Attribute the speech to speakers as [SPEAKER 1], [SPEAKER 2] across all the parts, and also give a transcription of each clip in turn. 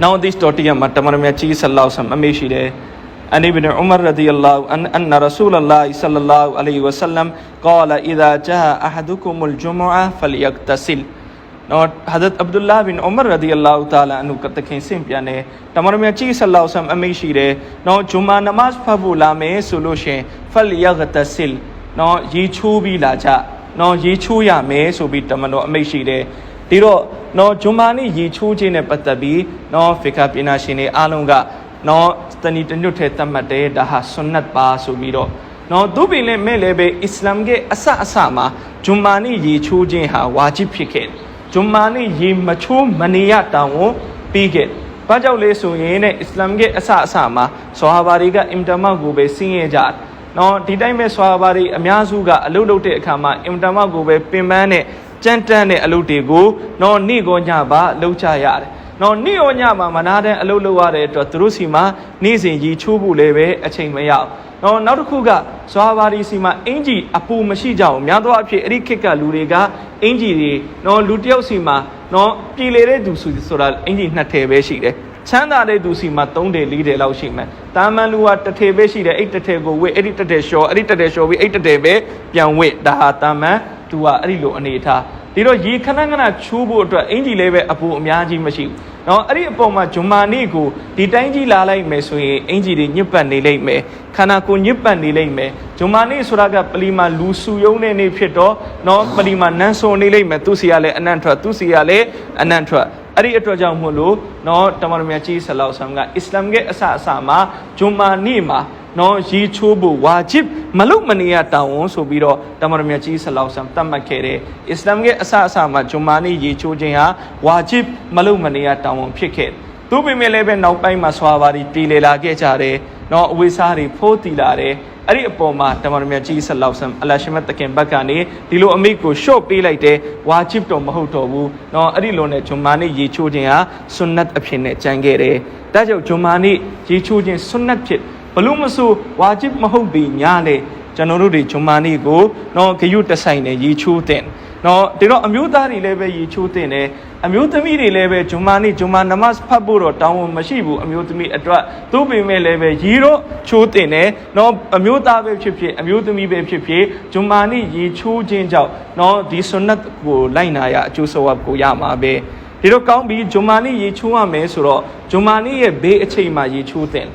[SPEAKER 1] Nowadays, Totiya Matamaramya Chi Sallahu Sam Amishire. And Ibn Umar radiallahu an anna Rasulullah sallallahu alayhi wa sallam qala idha jaha ahadukumul jumu'ah falyaktasil. और हज़रत अब्दुल्ला बिन उमर रदी अल्लाह तु कत खेसिम प्याने टमर में अची सल्लाम अमी शीरे नौ जुमा नमाज फबूला में सुलोशे फल यग तसिल नौ ये छू भी लाजा नौ ये छू या में सो भी टमनो अमी शीरे ဒီအလာဟူတာလာအနုကတခင်စင်ပြန်နေတမန်တော်မြတ်ကြီးဆလ္လာလဟ်အလัยဟိဝါစလမ်အမိန့်ရှိတယ်နော်ဂျုမာနမတ်ဖတ်ဖို့လာမယ်ဆိုလို့ရှင်ဖလယဂတဆစ်နော်ရေချိုးပြီးလာကြနော်ရေချိုးရမယ်ဆိုပြီးတမန်တော်အမိန့်ရှိတယ်ဒီတော့နော်ဂျုမာနေ့ရေချိုးခြင်းနဲ့ပတ်သက်ပြီးနော်ဖီကာပညာရှင်တွေအားလုံးကနော်တဏီတညွတ်ထဲတတ်မှတ်တယ်ဒါဟာဆွန်နတ်ပါဆိုပြီးတော့နော်သူပင်လည်းမဲ့လည်းပဲအစ္စလာမ်ရဲ့အစအစမှာဂျုမာနေ့ရေချိုးခြင်းဟာဝါဂျစ်ဖြစ်ခဲ့တယ်ဂျုမာနေ့ရေမချိုးမနေရတောင်းဝန်ပြီးခဲ့တယ်။ဘာကြောင့်လဲဆိုရင်နဲ့အစ္စလာမ်ရဲ့အစအစမှာဆာဟာဘာတွေကအင်တာမတ်ကိုပဲဆင်းရဲကြတယ်။နော်ဒီတိုင်းပဲဆာဟာဘာတွေအများစုကအလုပ်လုပ်တဲ့အခါမှာအင်တာမတ်ကိုပဲပင်ပန်းတဲ့ ကြမ်းတမ်းတဲ့အလုပ်တွေကိုနော်နေ့ကောညပါလုပ်ကြရတယ်။နော်နေ့ရောညမှာမနာတဲ့အလုပ်လုပ်ရတဲ့အတွက်သူတို့စီမှာနေ့စဉ်ရီချိုးဖို့လည်းပဲအချိန်မရအောင်။နော်နောက်တစ်ခုကဇွာဘာဒီစီမှာအင်ဂျီအပူမရှိကြအောင်များသောအားဖြင့်အဲ့ဒီခေတ်ကလူတွေကအင်ဂျီတွေနော်လူတစ်ယောက်စီမှာနော်ပြည်လေတဲ့သူဆိုတာအင်ဂျီနှစ်ထည်ပဲရှိတယ်ချမ်းသာတဲ့သူစီမှာ3ထည်4ထည်လောက်ရှိမယ်တာမန်လူကတစ်ထည်ပဲရှိတယ်အဲ့တစ်ထည်ကိုဝစ်အဲ့ဒီတစ်ထည်လျှော်အဲ့ဒီတစ်ထည်လျှော်ပြီးအဲ့တစ်ထည်ပဲပြန်ဝစ်ဒါဟာတာမန်သူကအဲ့ဒီလိုအနေထား ဒီတော့ရေခဏခဏချိုးဖို့အတွက်အင်ဂျီလည်းပဲအပူအများကြီးမရှိဘူး။နော်အဲ့ဒီအပေါ်မှာဂျွန်မာနီကိုဒီတိုင်းကြီးလာလိုက်မယ်ဆိုရင်အင်ဂျီတွေညစ်ပတ်နေလိမ့်မယ်။ခန္ဓာကိုယ်ညစ်ပတ်နေလိမ့်မယ်။ဂျွန်မာနီဆိုတာကပလီမာလူစုယုံတဲ့နေ့ဖြစ်တော့နော်ပလီမာနန်းဆိုနေလိမ့်မယ်။သူစီကလည်းအနံ့ထွက်သူစီကလည်းအနံ့ထွက်အဲ့ဒီအတွက်ကြောင့်မို့လို့နော်တမန်တော်မြတ်ကြီးဆလောက်ဆမ်ကအစ္စလာမ်ရဲ့အစအစမှာဂျွန်မာနီမှာ နော်ရီချိုးဖို့ဝါဂျစ်မလုမနေရတောင်းဝန်ဆိုပြီးတော့တမန်တော်မြတ်ကြီးဆလောက်ဆမ်တတ်မှတ်ခဲ့တယ်။အစ္စလာမ်ရဲ့အစအစမှာဂျွန်မာနီရီချိုးခြင်းဟာဝါဂျစ်မလုမနေရတောင်းဝန်ဖြစ်ခဲ့တယ်။သူပေမဲ့လည်းပဲနောက်ပိုင်းမှာဆွာပါတီတည်လေလာခဲ့ကြတယ်။နော်အဝိစားတွေဖိုးတည်လာတယ်။အဲ့ဒီအပေါ်မှာတမန်တော်မြတ်ကြီးဆလောက်ဆမ်အလရှိမတ်တခင်ဘက်ကနေဒီလိုအမိတ်ကိုရှော့ပေးလိုက်တယ်ဝါဂျစ်တော့မဟုတ်တော့ဘူး။နော်အဲ့ဒီလိုနဲ့ဂျွန်မာနီရီချိုးခြင်းဟာဆွန်နတ်အဖြစ်နဲ့ကြံခဲ့တယ်။ဒါကြောင့်ဂျွန်မာနီရီချိုးခြင်းဆွန်နတ်ဖြစ် ဘလို့မဆိုဝါဂျစ်မဟုတ်ပြီညာလေကျွန်တော်တို့တွေဂျွန်မာနီကိုနော်ဂယုတဆိုင်နဲ့ရေချိုးတဲ့နော်ဒီတော့အမျိုးသားတွေလည်းပဲရေချိုးတဲ့တယ်အမျိုးသမီးတွေလည်းပဲဂျွန်မာနီဂျွန်မာနမတ်ဖတ်ဖို့တော့တောင်းဝန်မရှိဘူးအမျိုးသမီးအတွက်သူ့ပေမဲ့လည်းပဲရေတော့ချိုးတဲ့တယ်နော်အမျိုးသားပဲဖြစ်ဖြစ်အမျိုးသမီးပဲဖြစ်ဖြစ်ဂျွန်မာနီရေချိုးခြင်းကြောင့်နော်ဒီဆွန်နတ်ကိုလိုက်နာရအကျိုးဆောဝတ်ကိုရမှာပဲဒီတော့ကောင်းပြီဂျွန်မာနီရေချိုးရမယ်ဆိုတော့ဂျွန်မာနီရဲ့ဘေးအချိန်မှာရေချိုးတဲ့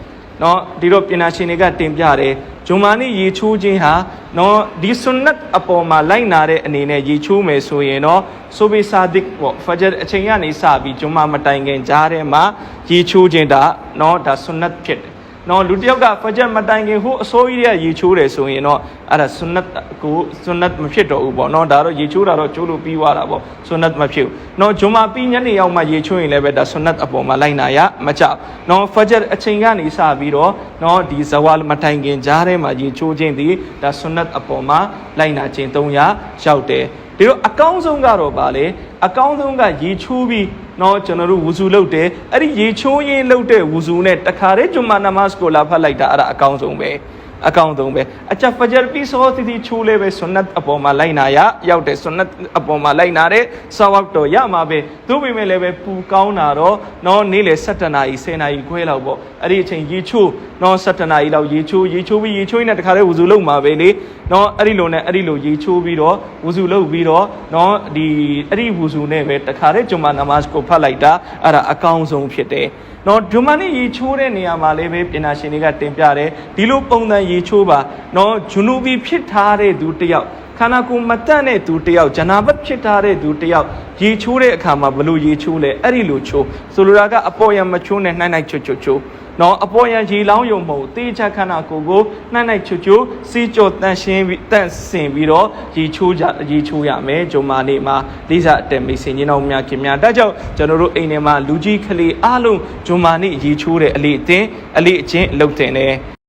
[SPEAKER 1] နော်ဒီတော့ပညာရှင်တွေကတင်ပြတယ်ဂျုံမာနီရေချိုးခြင်းဟာနော်ဒီဆွန်နတ်အပေါ်မှာလိုက်နာတဲ့အနေနဲ့ရေချိုးမယ်ဆိုရင်တော့ဆိုဘီဆာဒစ်ပေါ့ဖဂျာအချိန်ကနေစပြီးဂျုံမာမတိုင်ခင်ကြားထဲမှာရေချိုးခြင်းဒါနော်ဒါဆွန်နတ်ဖြစ်တယ် နော်လူတစ်ယောက်ကဖဂျတ်မတိုင်ခင်ဟိုအစိုးရရဲ့ရေချိုးတယ်ဆိုရင်တော့အဲ့ဒါဆွန်နတ်ကိုဆွန်နတ်မဖြစ်တော့ဘူးပေါ့နော်ဒါတော့ရေချိုးတာတော့ကျိုးလို့ပြီးသွားတာပေါ့ဆွန်နတ်မဖြစ်ဘူးနော်ဂျုံမာပြီးညနေရောက်မှရေချိုးရင်လည်းပဲဒါဆွန်နတ်အပေါ်မှာလိုက်နာရမကြောက်နော်ဖဂျတ်အချိန်ကနေစပြီးတော့နော်ဒီဇဝါလမတိုင်ခင်ကြားထဲမှာရေချိုးခြင်းဒီဒါဆွန်နတ်အပေါ်မှာလိုက်နာခြင်း300ရောက်တယ် ဒီတော့အကောင်းဆုံးကတော့ဗာလေအကောင်းဆုံးကရေချိုးပြီးနော်ကျွန်တော်တို့ဝူဇူလုပ်တယ်အဲ့ဒီရေချိုးရင်းလုပ်တဲ့ဝူဇူနဲ့တခါတည်းဂျွမ်မာနမတ်ကိုလာဖတ်လိုက်တာအဲ့ဒါအကောင်းဆုံးပဲ အကောင်းဆုံးပဲအချက်ဖဂျာပြီးစောတီတီချိုးလဲပဲဆွန်နတ်အပေါ်မှာလိုက်နာရရောက်တယ်ဆွန်နတ်အပေါ်မှာလိုက်နာတဲ့ဆာဝတ်တော်ရမှာပဲသို့ပေမဲ့လည်းပဲပူကောင်းတာတော့နော်နေ့လေ7နာရီ10နာရီခွဲလောက်ပေါ့အဲ့ဒီအချိန်ရေချိုးနော်7နာရီလောက်ရေချိုးရေချိုးပြီးရေချိုးရင်းနဲ့တခါတည်းဝူဇူလုပ်မှာပဲလေနော်အဲ့ဒီလိုနဲ့အဲ့ဒီလိုရေချိုးပြီးတော့ဝူဇူလုပ်ပြီးတော့နော်ဒီအဲ့ဒီဝူဇူနဲ့ပဲတခါတည်းဂျွမ်မာနမတ်ကိုဖတ်လိုက်တာအဲ့ဒါအကောင်းဆုံးဖြစ်တယ်နော်ဂျွမ်မာနဲ့ရေချိုးတဲ့နေရာမှာလည်းပဲပညာရှင်တွေကတင်ပြတယ်ဒီလိုပုံစံရေချိုးပါနော်ဂျူနူဘီဖြစ်ထားတဲ့သူတယောက်ခန္ဓာကိုယ်မတန့်တဲ့သူတယောက်ဂျနာဘတ်ဖြစ်ထားတဲ့သူတယောက်ရေချိုးတဲ့အခါမှာဘလို့ရေချိုးလဲအဲ့ဒီလိုချိုးဆိုလိုတာကအပေါ်ရံမချိုးနဲ့နှိုင်းနှိုင်းချွတ်ချွတ်ချိုးနော်အပေါ်ရန်ရေလောင်းယုံမဟုတ်တေးချခန္ဓာကိုယ်ကိုနှိုင်းနှိုင်းချွတ်ချွတ်စီကြောတန့်ရှင်းပြီးတန့်စင်ပြီးတော့ရေချိုးကြရေချိုးရမယ်ဂျုံမာနေမှာလိစာအတက်မိတ်စင်ကြီးတော်များခင်များဒါကြောင့်ကျွန်တော်တို့အိမ်ထဲမှာလူကြီးကလေးအားလုံးဂျုံမာနေရေချိုးတဲ့အလေးအတင်းအလေးအချင်းအလုပ်တင်တယ်